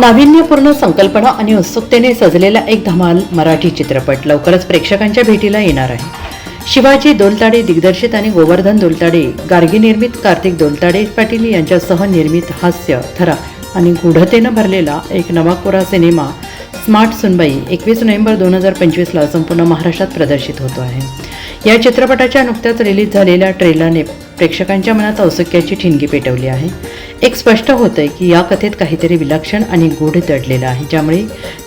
नाविन्यपूर्ण संकल्पना आणि उत्सुकतेने सजलेला एक धमाल मराठी चित्रपट लवकरच प्रेक्षकांच्या भेटीला येणार आहे. शिवाजी दोलताडे दिग्दर्शित आणि गोवर्धन दोलताडे गार्गी निर्मित कार्तिक दोलताडे पाटील यांच्यासह निर्मित हास्य थरा आणि गूढतेनं भरलेला एक नवाकोरा सिनेमा स्मार्ट सुनबाई एकवीस नोव्हेंबर दोन हजार पंचवीसला संपूर्ण महाराष्ट्रात प्रदर्शित होतो आहे. या चित्रपटाच्या नुकत्याच रिलीज झालेल्या ट्रेलरने प्रेक्षकांच्या मनात औत्सुक्याची ठिणगी पेटवली आहे. एक स्पष्ट होतंय की या कथेत काहीतरी विलक्षण आणि गूढ दडलेलं आहे ज्यामुळे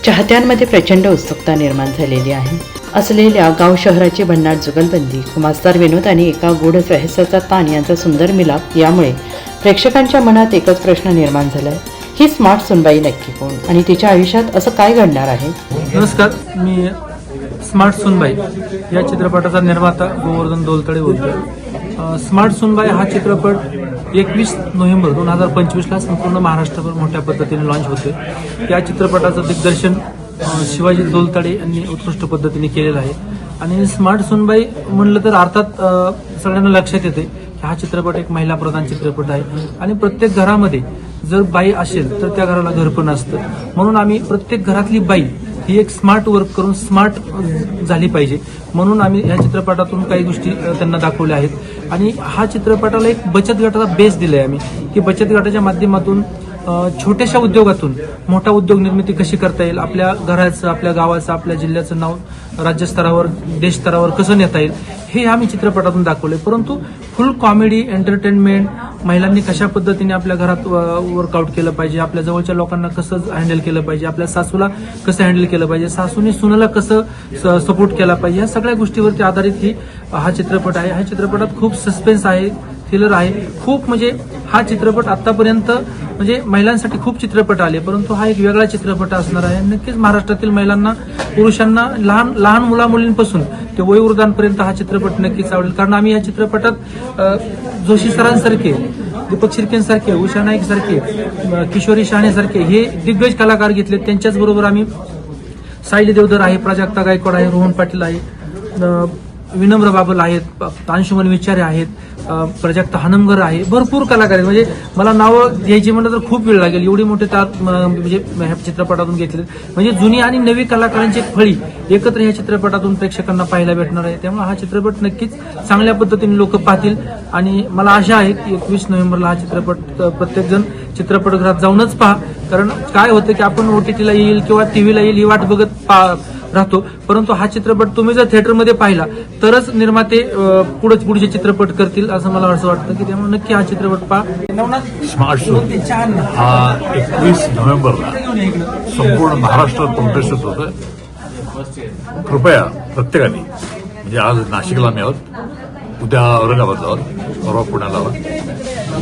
चाहत्यांमध्ये प्रचंड उत्सुकता निर्माण झालेली आहे. असलेल्या गाव शहराची भन्नाट जुगलबंदी कुमास्तार विनोद आणि एका गूढ रहस्याचा ताण यांचा सुंदर मिलाप यामुळे प्रेक्षकांच्या मनात एकच प्रश्न निर्माण झालाय. ही स्मार्ट सुनबाई नक्की कोण? आणि तिच्या आयुष्यात असं काय घडणार आहे? नमस्कार मी स्मार्ट सुनबाई या चित्रपटाचा निर्माता गोवर्धन दोलतडे बोलतोय. स्मार्ट सुनबाई हा चित्रपट एकवीस नोव्हेंबर दोन हजार पंचवीसला संपूर्ण महाराष्ट्रभर मोठ्या पद्धतीने लॉन्च होतोय. या चित्रपटाचं दिग्दर्शन शिवाजी दोलतडे यांनी उत्कृष्ट पद्धतीने केलेलं आहे. आणि स्मार्ट सुनबाई म्हणलं तर अर्थात सगळ्यांना लक्षात येते की हा चित्रपट एक महिला प्रधान चित्रपट आहे. आणि प्रत्येक घरामध्ये जर बाई असेल तर त्या घराला घर पण असतं. म्हणून आम्ही प्रत्येक घरातली बाई ही एक स्मार्ट वर्क करून स्मार्ट झाली पाहिजे. म्हणून आम्ही ह्या चित्रपटातून काही गोष्टी त्यांना दाखवल्या आहेत. आणि हा चित्रपटाला एक बचत गटाचा बेस दिलाय आम्ही. की बचत गटाच्या माध्यमातून छोट्याशा उद्योगातून मोठा उद्योग निर्मिती कशी करता येईल आपल्या घराचं आपल्या गावाचं आपल्या जिल्ह्याचं नाव राज्यस्तरावर देशस्तरावर कसं नेता येईल हे आम्ही चित्रपटातून दाखवले परंतु फुल कॉमेडी एंटरटेनमेंट महिलांनी कशा पद्धतीने आपल्या घरात वर्कआउट केलं पाहिजे? आपल्या जवळच्या लोकांना कसं हँडल केलं पाहिजे? आपल्या सासूला कसं हँडल केलं पाहिजे? सासूने सुनाला कसं सपोर्ट केला पाहिजे? या सगळ्या गोष्टीवरती आधारित ही हा चित्रपट आहे. ह्या चित्रपटात खूप सस्पेन्स आहे थ्रिलर आहे. खूप म्हणजे हा चित्रपट आतापर्यंत म्हणजे महिलांसाठी खूप चित्रपट आले परंतु हा एक वेगळा चित्रपट असणार आहे. नक्कीच महाराष्ट्रातील महिलांना पुरुषांना लहान लहान मुला मुलींपासून ते वयोवृद्धांपर्यंत हा चित्रपट नक्कीच आवडेल. कारण आम्ही या चित्रपटात जोशी सरांसारखे दीपक शिर्केंसारखे उषा नाईक सारखे किशोरी शहाणेसारखे हे दिग्गज कलाकार घेतले त्यांच्याच बरोबर आम्ही सायली देवधर आहे प्राजक्ता गायकवाड आहे रोहन पाटील आहे विनम्र बाबल आहेत अंशुमन विचारे आहेत प्राजक्ता हनमगर आहे. भरपूर कलाकार आहेत. म्हणजे मला नावं घ्यायची म्हणलं तर खूप वेळ लागेल. एवढी मोठे त्यात म्हणजे ह्या चित्रपटातून घेतले म्हणजे जुनी आणि नवी कलाकारांची फळी एकत्र ह्या चित्रपटातून प्रेक्षकांना पाहायला भेटणार आहे. त्यामुळे हा चित्रपट नक्कीच चांगल्या पद्धतीने लोक पाहतील. आणि मला आशा आहे की एकवीस नोव्हेंबरला हा चित्रपट प्रत्येकजण चित्रपटगृहात जाऊनच पहा. कारण काय होतं की आपण ओ टी टीला येईल किंवा टी व्हीला येईल ही वाट बघत पा राहतो. परंतु हा चित्रपट तुम्ही जर थिएटरमध्ये पाहिला तरच निर्माते पुढे पुढचे चित्रपट करतील. असं मला असं वाटतं की त्यामुळे नक्की हा चित्रपट पहा. Smart show. हा एकवीस नोव्हेंबरला संपूर्ण महाराष्ट्रात प्रदर्शित होतं कृपया प्रत्येकाने म्हणजे आज नाशिकला आम्ही आहोत उद्या औरंगाबादला आहोत परवा पुण्याला आहोत.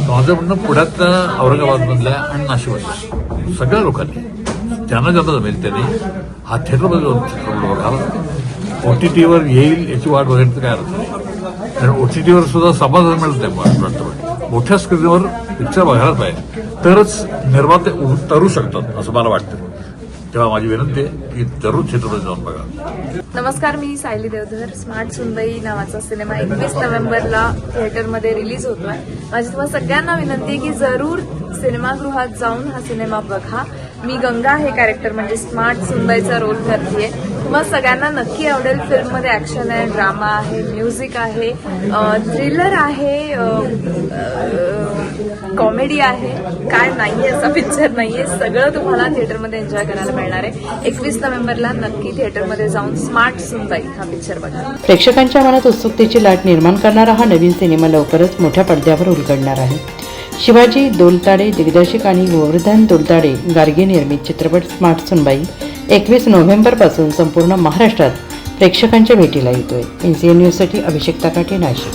माझं म्हणणं पुण्यात औरंगाबादमधल्या आणि नाशिकमधल्या सगळ्या लोकांनी त्यांना ज्यांना जमेल त्यांनी हा थिएटरमध्ये जाऊन चित्रपट बघावा. ओ टी टीवर येईल याची वाट बघायचं काय अर्थ? नाही कारण ओ टी टीवर सुद्धा समाधान मिळत नाही वाटतं. मोठ्या स्क्रीनवर पिक्चर बघायला पाहिजे. तरच निर्माते उतरू शकतात असं मला वाटतं. तेव्हा माझी विनंती आहे की जरूर चित्रपट जाऊन बघा. नमस्कार मी सायली देवधर. स्मार्ट सुंदई नावाचा सिनेमा एकवीस नोव्हेंबरला थिएटरमध्ये रिलीज होतोय. माझी तुम्हाला सगळ्यांना विनंती आहे की जरूर सिनेमागृहात जाऊन हा सिनेमा बघा. मी गंगा हे कॅरेक्टर म्हणजे स्मार्ट सुंदईचा रोल करते मग सगळ्यांना नक्की आवडेल फिल्ममध्ये ऍक्शन आहे ड्रामा आहे म्युझिक आहे थ्रिलर आहे कॉमेडी आहे. काय नाहीये असा पिक्चर नाहीये. सगळं तुम्हाला थिएटरमध्ये एन्जॉय करायला मिळणार आहे. एकवीस नोव्हेंबरला नक्की थिएटरमध्ये जाऊन स्मार्ट सुनबाई हा पिक्चर बघा. प्रेक्षकांच्या मनात उत्सुकतेची लाट निर्माण करणारा हा नवीन सिनेमा लवकरच मोठ्या पडद्यावर उलगडणार आहे. शिवाजी दोलताडे दिग्दर्शक आणि गोवर्धन दोलताडे गार्गी निर्मित चित्रपट स्मार्ट सुनबाई एकवीस नोव्हेंबरपासून संपूर्ण महाराष्ट्रात प्रेक्षकांच्या भेटीला येतोय. एनसीएन न्यूजसाठी अभिषेक ताकाटे नाशिक.